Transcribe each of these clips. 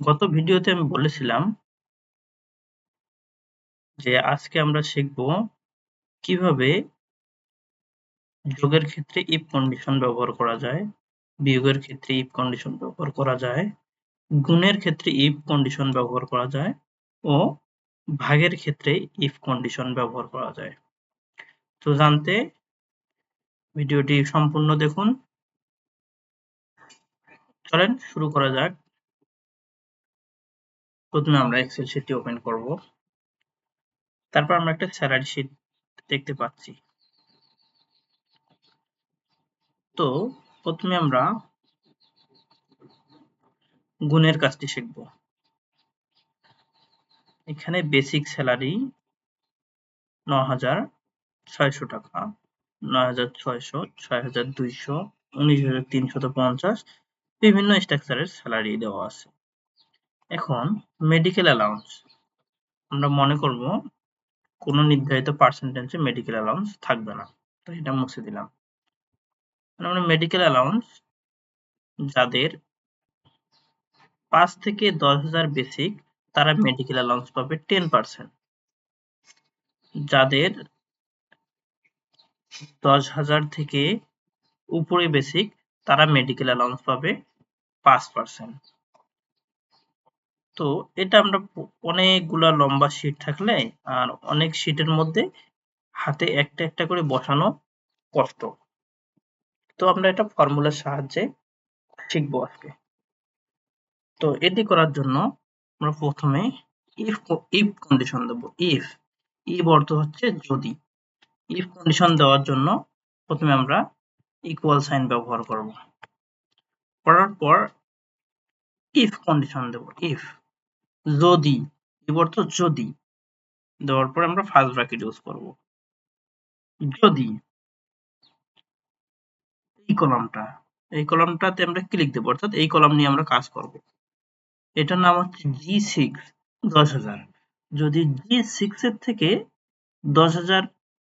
গত ভিডিওতে আমি বলেছিলাম যে আজকে আমরা শিখব কীভাবে যোগের ক্ষেত্রে ইফ কন্ডিশন ব্যবহার করা যায়, বিয়োগের ক্ষেত্রে ইফ কন্ডিশন ব্যবহার করা যায়, গুণের ক্ষেত্রে ইফ কন্ডিশন ব্যবহার করা যায় ও ভাগের ক্ষেত্রে ইফ কন্ডিশন ব্যবহার করা যায়। তো জানতে ভিডিওটি সম্পূর্ণ দেখুন। চলেন শুরু করা যাক। প্রথমে আমরা এক্সেল শিটটি ওপেন করব। তারপর আমরা একটা স্যালারি শিট দেখতে পাচ্ছি। তো, প্রথমে আমরা গুণের কাজটি শিখব। এখানে বেসিক স্যালারি ন হাজার ছয়শো টাকা, নয় হাজার ছয়শো, ছয় হাজার দুইশো, উনিশ হাজার তিনশত পঞ্চাশ, বিভিন্ন স্ট্রাকচারের স্যালারি দেওয়া আছে। এখন মেডিকেল অ্যালাউন্স আমরা মনে করব কোনো নির্ধারিত পার্সেন্টেজে মেডিকেল অ্যালাউন্স থাকবে না। তো এটা মুছে দিলাম। আমরা মেডিকেল অ্যালাউন্স যাদের পাঁচ থেকে দশ হাজার বেসিক তারা মেডিকেল অ্যালাউন্স পাবে টেন পার্সেন্ট যাদের দশ হাজার থেকে উপরে বেসিক তারা মেডিকেল অ্যালাউন্স পাবে পাঁচ পার্সেন্ট তো এটা আমরা অনেকগুলা লম্বা শীট থাকলে আর অনেক শীটের মধ্যে হাতে একটা একটা করে বসানো কষ্ট তো আমরা এটা ফর্মুলার সাহায্যে শিখব আজকে। তো এটি করার জন্য আমরা প্রথমে ইফ ইফ কন্ডিশন দেব। ইফ ইফ অর্থ হচ্ছে যদি। ইফ কন্ডিশন দেওয়ার জন্য প্রথমে আমরা ইকুয়াল সাইন ব্যবহার করব। করার পর ইফ কন্ডিশন দেব। ইফ যদি অর্থ যদি, দেওয়ার পর আমরা ফার্স্ট ব্র্যাকেট ইউজ করব। যদি, এই কলামটা, এই কলামটাতে আমরা ক্লিক দেবো অর্থাৎ এই কলাম নিয়ে আমরা কাজ করব। এটার নাম হচ্ছে জি সিক্স দশ হাজার। যদি জি সিক্স এর থেকে দশ হাজার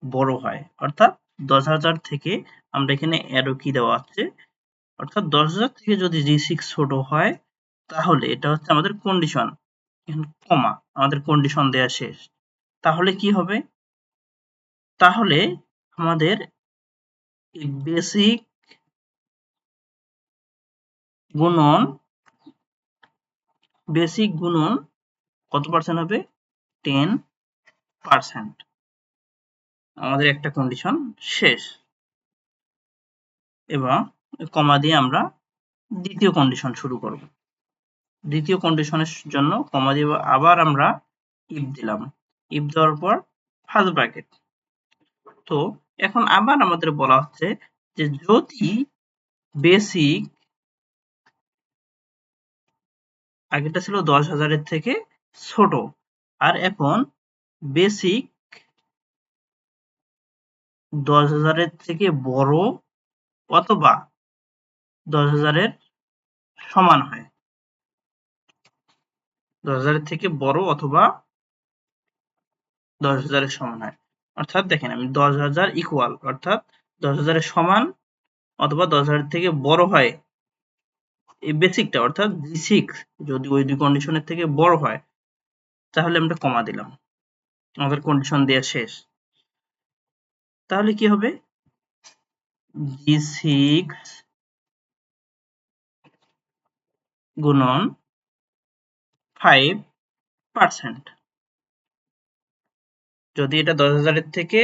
বড় হয়, অর্থাৎ দশ হাজার থেকে আমরা এখানে অ্যারো কি দেওয়া আছে, অর্থাৎ দশ হাজার থেকে যদি জি সিক্স ছোট হয়, তাহলে এটা হচ্ছে আমাদের কন্ডিশন কমা, আমাদের কন্ডিশন দেয়া শেষ। তাহলে কি হবে? তাহলে আমাদের বেসিক গুণন বেসিক গুণন কত পার্সেন্ট হবে? টেন পার্সেন্ট আমাদের একটা কন্ডিশন শেষ। এবং কমা দিয়ে আমরা দ্বিতীয় কন্ডিশন শুরু করব। দ্বিতীয় কন্ডিশনের জন্য কমা দিয়ে আবার আমরা ইফ দিলাম। ইফ দেওয়ার পর ফার্স্ট ব্র্যাকেট তো এখন আবার আমাদের বলা হচ্ছে যে যদি বেসিক আগেটা ছিল দশ হাজারের থেকে ছোট। আর এখন বেসিক দশ হাজারের থেকে বড় অথবা দশ হাজারের সমান হয়। দশ হাজারের থেকে বড় অথবা দশ হাজারের সমান হয়। অর্থাৎ দেখেন আমি দশ হাজার ইকুয়াল অর্থাৎ দশ হাজারের সমান অথবা দশ হাজার থেকে বড় হয় এই বেসিকটা, অর্থাৎ জি সিক্স যদি ওই দুই কন্ডিশনের থেকে বড় হয়, তাহলে আমরা কমা দিলাম। আমাদের কন্ডিশন দেওয়া শেষ। তাহলে কি হবে? জি সিক্স গুণন ফাইভ পার্সেন্ট যদি এটা দশ হাজারের থেকে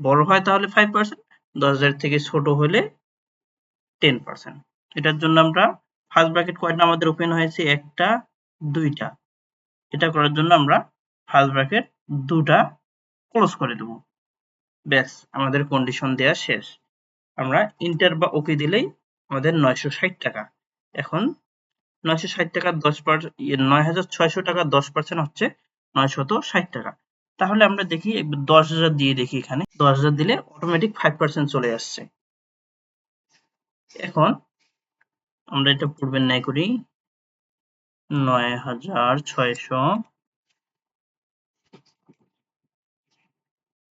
বড় হয় তাহলে ফাইভ পার্সেন্ট দশ হাজারের থেকে ছোট হলে টেন পার্সেন্ট এটার জন্য আমরা ফার্স্ট ব্র্যাকেট কয়টা আমাদের ওপেন হয়েছে একটা, দুইটা। এটা করার জন্য আমরা ফার্স্ট ব্র্যাকেট দুটা ক্লোজ করে দেব। ব্যাস, আমাদের কন্ডিশন দেয়া শেষ। আমরা ইন্টার বা ওকে দিলেই আমাদের নয়শো ষাট টাকা। এখন নয়শো ষাট টাকা দশ পার্সেন্ট নয় হাজার ছয়শো দশ পার্সেন্ট হচ্ছে নয়শত ষাট টাকা। তাহলে আমরা দেখি দশ হাজার দিয়ে দেখি এখানে। দশ হাজার দিলে অটোমেটিক ফাইভ পার্সেন্ট চলে আসছে। এখন আমরা এটা পূর্বের ন্যায় করি। নয় হাজার ছয়শো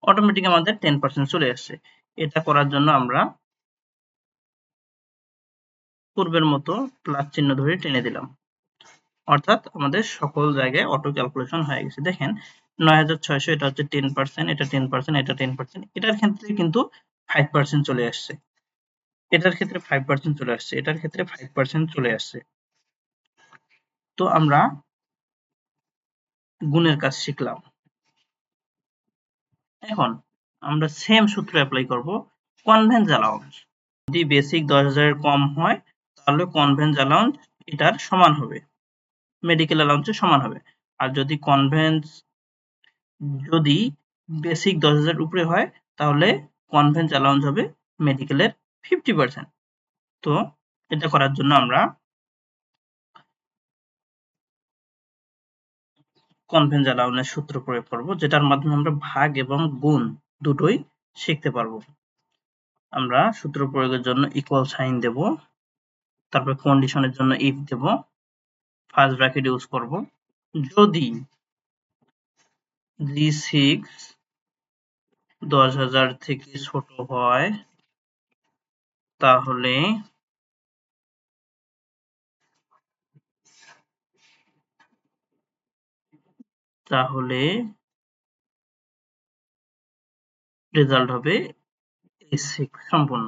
অটোমেটিক আমাদের টেন পার্সেন্ট চলে আসছে। এটা করার জন্য আমরা পূর্বের মতো প্লাস চিহ্ন ধরে টেনে দিলাম। অর্থাৎ আমাদের সকল জায়গায় অটো ক্যালকুলেশন হয়ে গেছে। দেখেন, নয় হাজার ছয়শো এটা হচ্ছে টেন পার্সেন্ট এটা টেন পার্সেন্ট এটা টেন পার্সেন্ট এটার ক্ষেত্রে কিন্তু ফাইভ পার্সেন্ট চলে আসছে। এটার ক্ষেত্রে ফাইভ পার্সেন্ট চলে আসছে, এটার ক্ষেত্রে ফাইভ পার্সেন্ট চলে আসছে। তো আমরা গুণের কাজ শিখলাম। এখন আমরা সেম সূত্র অ্যাপ্লাই করব। কনভেন্স অ্যালাউন্স যদি বেসিক দশ হাজারের কম হয় তাহলে কনভেন্স অ্যালাউন্স এটার সমান হবে। মেডিকেল অ্যালাউন্সের সমান হবে। আর যদি কনভেন্স যদি বেসিক দশ হাজার উপরে হয়, তাহলে কনভেন্স অ্যালাউন্স হবে মেডিকেলের ফিফটি পার্সেন্ট তো এটা করার জন্য আমরা কনভেন্স অ্যালাউন্সের সূত্র প্রয়োগ করব, যেটার মাধ্যমে আমরা ভাগ এবং গুণ দুটোই শিখতে পারব। আমরা সূত্র প্রয়োগের জন্য ইকুয়াল সাইন দেব। তারপর কন্ডিশনের জন্য ইফ দেব ফার্স্ট ব্র্যাকেট ইউজ করব। যদি জি সিক্স দশ হাজার থেকে ছোট হয়, তাহলে তাহলে রেজাল্ট হবে সিক্স সম্পূর্ণ।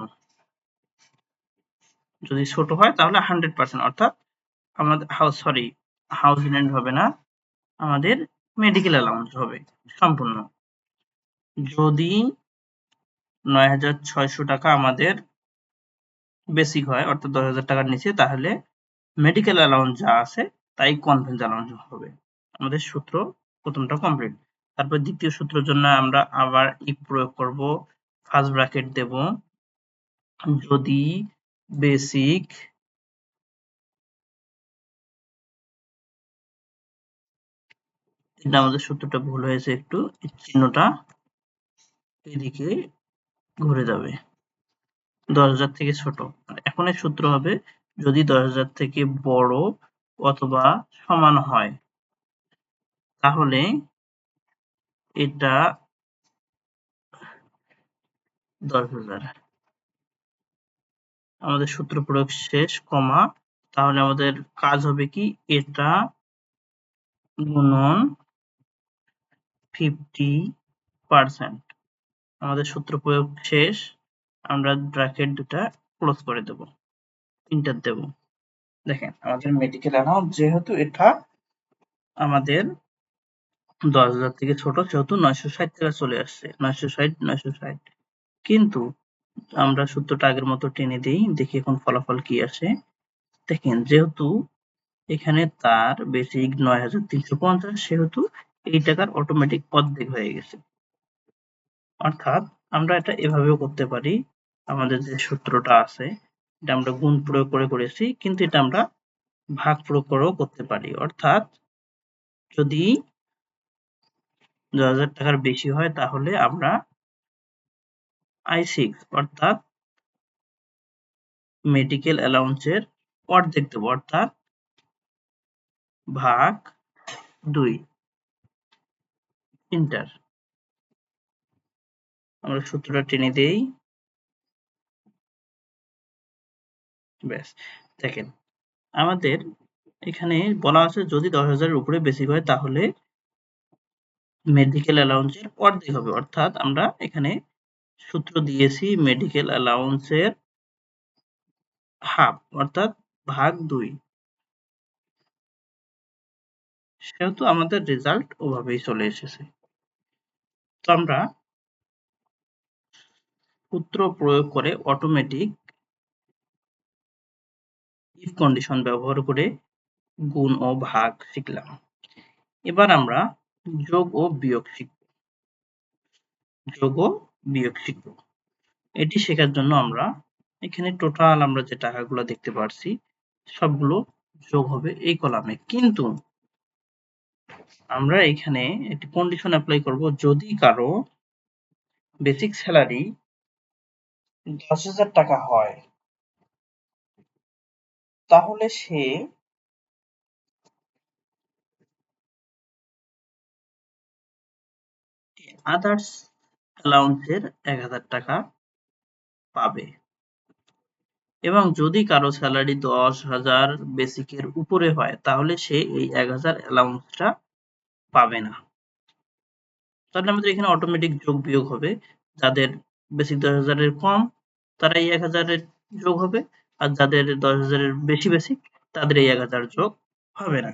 যদি ছোট হয় তাহলে হান্ড্রেড পার্সেন্ট অর্থাৎ আমাদের হাউস সরি হাউস রেন্ট হবে না, আমাদের মেডিকেল অ্যালাউন্স হবে, সম্পূর্ণ। যদি নয় হাজার ছয়শো টাকা আমাদের বেসিক হয়, অর্থাৎ দশ হাজার টাকার নিচে, তাহলে মেডিকেল অ্যালাউন্স যা আছে, তাই কনভেন্স অ্যালাউন্স হবে। আমাদের সূত্র প্রথমটা কমপ্লিট তারপর দ্বিতীয় সূত্রের জন্য আমরা আবার ইফ প্রয়োগ করব ফার্স্ট ব্র্যাকেট দেব। যদি বেসিক এটা আমাদের সূত্রটা ভুল হয়েছে একটু। চিহ্নটা এদিকে ঘুরে যাবে। দশ হাজার থেকে ছোট। এখন এর সূত্র হবে, যদি দশ হাজার থেকে বড় অথবা সমান হয়, তাহলে এটা দশ হাজার। আমাদের সূত্র প্রয়োগ শেষ, কমা। তাহলে আমাদের কাজ হবে কি? এটা গুণন ফিফটি পার্সেন্ট আমাদের সূত্র প্রয়োগ শেষ। আমরা ব্র্যাকেট দুটা ক্লোজ করে দেব। ইন্টার দেব। দেখেন, আমাদের মেডিকেল অ্যামাউন্ট যেহেতু এটা আমাদের দশ হাজার থেকে ছোট, সেহেতু নয়শো ষাট টাকা চলে আসছে। নয়শো ষাট নয়শো ষাট। কিন্তু আমরা সূত্রটা আগের মতো টেনে দিই, দেখি এখন ফলাফল কি আসে। দেখেন, যেহেতু এখানে তার বেসিক নয় হাজার তিনশো পঞ্চাশ, সেহেতু এই টাকার অটোমেটিক অর্ধেক হয়ে গেছে। অর্থাৎ আমরা এটা এভাবেও করতে পারি, আমাদের যে সূত্রটা আছে, এটা আমরা গুণ প্রয়োগ করে করেছি, কিন্তু এটা আমরা ভাগ প্রয়োগ করেও করতে পারি। অর্থাৎ যদি দু হাজার টাকার বেশি হয়, তাহলে আমরা আই সিক্স অর্থাৎ মেডিকেল অ্যালাউন্সের অর্ধেক দেবো, অর্থাৎ ভাগ দুই। ইন্টার আমরা সূত্রটা টেনে দেই। ব্যাস, দেখেন, আমাদের এখানে বলা আছে যদি দশ হাজারের উপরে বেশি হয় তাহলে মেডিকেল অ্যালাউন্সের অর্ধেক হবে, অর্থাৎ আমরা এখানে সূত্র দিয়েছি মেডিকেল অ্যালাউন্সের হাফ, অর্থাৎ ভাগ দুই। সেহেতু আমাদের রেজাল্ট ওভাবেই চলে এসেছে। তো আমরা সূত্র প্রয়োগ করে অটোমেটিক ইফ কন্ডিশন ব্যবহার করে গুণ ও ভাগ শিখলাম। এবার আমরা যোগ ও বিয়োগ শিখব। যোগ ও বিয়োগ শিখব এটি শেখার জন্য আমরা এখানে টোটাল আমরা যে টাকাগুলো দেখতে পারছি, সবগুলো যোগ হবে এই কলামে কিন্তু আমরা এখানে একটি কন্ডিশন অ্যাপ্লাই করব, যদি কারও বেসিক স্যালারি দশ হাজার টাকা হয়, তাহলে সে আদার্স অ্যালাউন্সের এক হাজার টাকা পাবে। এবং যদি কারও স্যালারি দশ হাজার বেসিকের উপরে হয়, তাহলে সে এই এক হাজার অ্যালাউন্সটা পাবে না। তাহলে আমাদের এখানে অটোমেটিক যোগ বিয়োগ হবে। যাদের বেসিক দশ হাজারের কম তারা এই এক হাজারের যোগ হবে। আর যাদের দশ হাজারের বেশি বেসিক তাদের এই এক হাজার যোগ হবে না।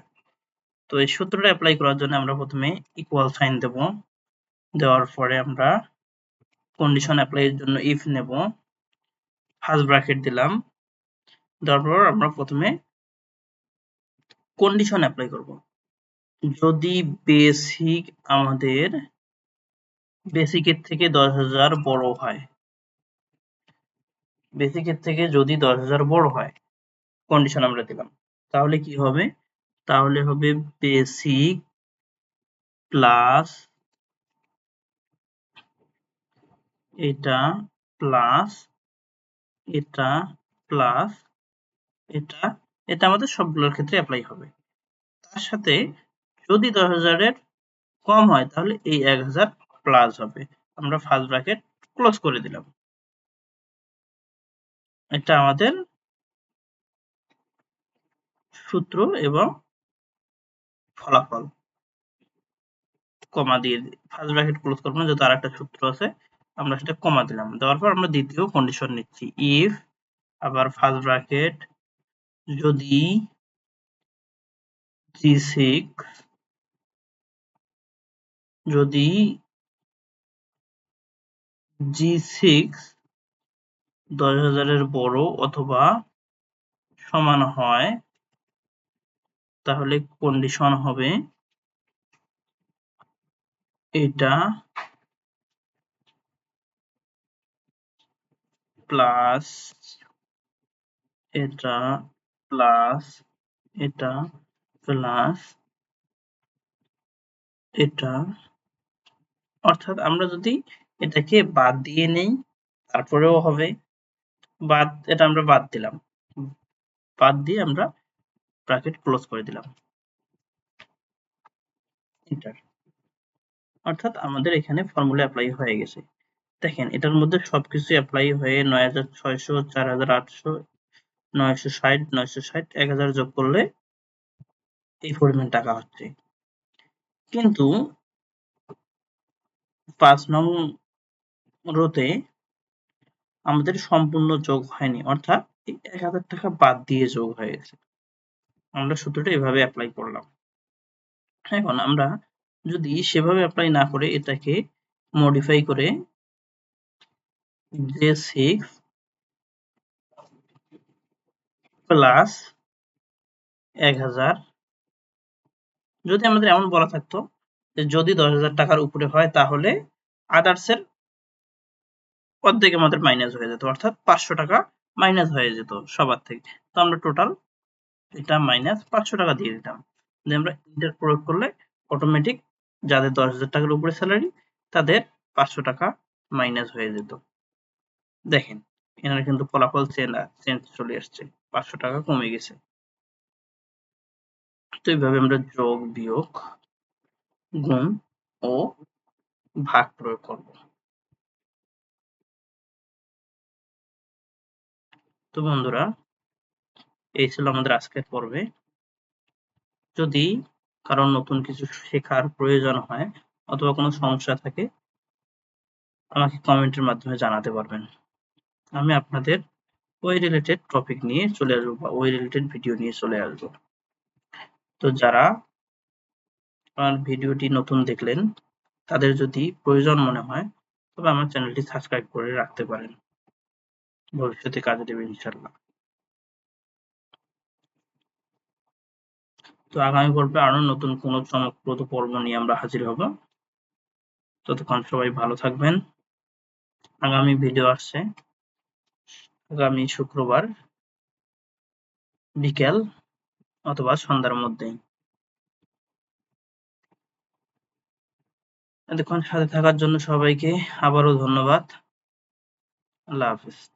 তো এই সূত্রটা অ্যাপ্লাই করার জন্য আমরা প্রথমে ইকুয়াল সাইন দেব। দেওয়ার পরে আমরা কন্ডিশন অ্যাপ্লাই এর জন্য ইফ নেব ফার্স্ট ব্র্যাকেট দিলাম, তারপর আমরা প্রথমে কন্ডিশন অ্যাপ্লাই করব। যদি বেসিক আমাদের বেসিকের থেকে দশ হাজার বড় হয় বেসিকের থেকে যদি দশ হাজার বড় হয় কন্ডিশন আমরা দিলাম। তাহলে কি হবে? তাহলে হবে বেসিক প্লাস এটা প্লাস এটা প্লাস এটা এটা আমাদের সবগুলোর ক্ষেত্রে অ্যাপ্লাই হবে। তার সাথে যদি দশ হাজারের কম হয়, তাহলে এই এক হাজার প্লাস হবে। আমরা ফার্স্ট ব্র্যাকেট ক্লোজ করে দিলাম। এটা আমাদের সূত্র এবং ফলাফল। কমা দিয়ে ফার্স্ট ব্র্যাকেট ক্লোজ করব না, যেহেতু আর একটা সূত্র আছে। আমরা সেটা কমা দিলাম। দেওয়ার পর আমরা দ্বিতীয় কন্ডিশন নিচ্ছি। ইফ আবার ফার্স্ট ব্র্যাকেট যদি জি সিক্স যদি জি সিক্স দশ হাজারের বড় অথবা সমান হয়, তাহলে কন্ডিশন হবে এটা প্লাস এটা প্লাস এটা প্লাস এটা অর্থাৎ আমরা যদি এটাকে বাদ দিয়ে নেই, তারপরেও হবে। বাদ, এটা আমরা বাদ দিলাম। বাদ দিয়ে আমরা ব্র্যাকেট ক্লোজ করে দিলাম। অর্থাৎ আমাদের এখানে ফর্মুলা অ্যাপ্লাই হয়ে গেছে। দেখেন, এটার মধ্যে সবকিছু অ্যাপ্লাই হয়ে নয় হাজার ছয়শো, চার হাজার আটশো, নয়শো ষাট নয়শো ষাট, এক হাজার যোগ করলে এই পরিমাণ টাকা হচ্ছে। কিন্তু পাঁচ নং রোতে আমাদের সম্পূর্ণ যোগ হয়নি, অর্থাৎ এক হাজার টাকা বাদ দিয়ে যোগ হয়ে গেছে। আমরা সূত্রটা এভাবে অ্যাপ্লাই করলাম। এখন আমরা যদি সেভাবে অ্যাপ্লাই না করে এটাকে মডিফাই করে যে প্লাস এক হাজার, যদি আমাদের এমন বলা থাকতো যে যদি দশ হাজার টাকার উপরে হয় তাহলে আদার্সের অর্ধেক আমাদের মাইনাস হয়ে যেত, অর্থাৎ পাঁচশো টাকা মাইনাস হয়ে যেত সবার থেকে। তো আমরা টোটাল এটা মাইনাস পাঁচশো টাকা দিয়ে দিতাম। আমরা ইন্টার প্রয়োগ করলে অটোমেটিক যাদের দশ হাজার টাকার উপরে স্যালারি তাদের পাঁচশো টাকা মাইনাস হয়ে যেত। দেখেন, এনার কিন্তু ফলাফল চেঞ্জ চলে আসছে পাঁচশো টাকা কমে গেছে। তো এইভাবে আমরা যোগ, বিয়োগ, গুণ ও ভাগ প্রয়োগ করব। তো বন্ধুরা, এই ছিল আমাদের আজকের পর্বে। যদি কারণ নতুন কিছু শেখার প্রয়োজন হয় অথবা কোনো সমস্যা থাকে, আমাকে কমেন্টের মাধ্যমে জানাতে পারবেন। আমি আপনাদের ওই রিলেটেড টপিক নিয়ে চলে আসব বা ওই রিলেটেড ভিডিও নিয়ে চলে আসব। তো যারা আমার ভিডিওটি নতুন দেখলেন, তাদের যদি প্রয়োজন মনে হয়, তবে আমার চ্যানেলটি সাবস্ক্রাইব করে রাখতে পারেন। ভবিষ্যতে কাজে দেবে ইনশাল্লাহ তো আগামী পর্বে আরও নতুন কোনো চমকপ্রদ পর্ব নিয়ে আমরা হাজির হব। ততক্ষণ সবাই ভালো থাকবেন। আগামী ভিডিও আসছে। আগামী শুক্রবার বিকেল অথবা সন্ধ্যার মধ্যে। এতক্ষণ সাথে থাকার জন্য সবাইকে আবারও ধন্যবাদ। আল্লাহ হাফিজ।